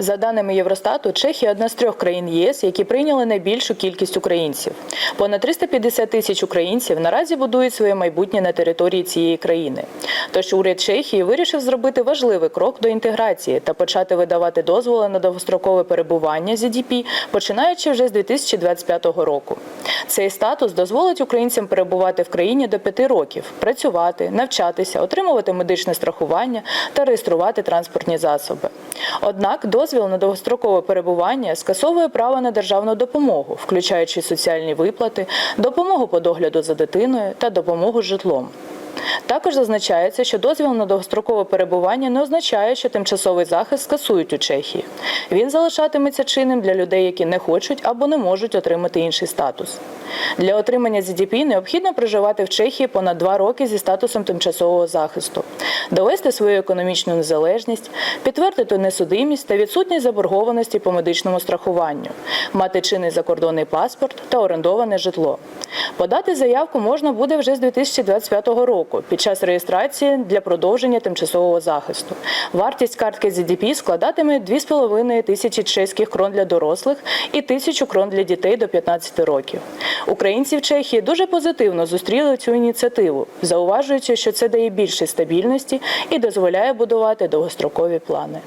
За даними Євростату, Чехія одна з трьох країн ЄС, які прийняли найбільшу кількість українців. Понад 350 тисяч українців наразі будують своє майбутнє на території цієї країни. Тож уряд Чехії вирішив зробити важливий крок до інтеграції та почати видавати дозволи на довгострокове перебування ZDP, починаючи вже з 2025 року. Цей статус дозволить українцям перебувати в країні до п'яти років, працювати, навчатися, отримувати медичне страхування та реєструвати транспортні засоби. Однак дозвіл на довгострокове перебування скасовує право на державну допомогу, включаючи соціальні виплати, допомогу по догляду за дитиною та допомогу житлом. Також зазначається, що дозвіл на довгострокове перебування не означає, що тимчасовий захист скасують у Чехії. Він залишатиметься чинним для людей, які не хочуть або не можуть отримати інший статус. Для отримання ZDP необхідно проживати в Чехії понад два роки зі статусом тимчасового захисту, довести свою економічну незалежність, підтвердити несудимість та відсутність заборгованості по медичному страхуванню, мати чинний закордонний паспорт та орендоване житло. Подати заявку можна буде вже з 2025 року під час реєстрації для продовження тимчасового захисту. Вартість картки ZDP складатиме 2,5 тисячі чеських крон для дорослих і тисячу крон для дітей до 15 років. Українці в Чехії дуже позитивно зустріли цю ініціативу, зауважуючи, що це дає більше стабільності і дозволяє будувати довгострокові плани.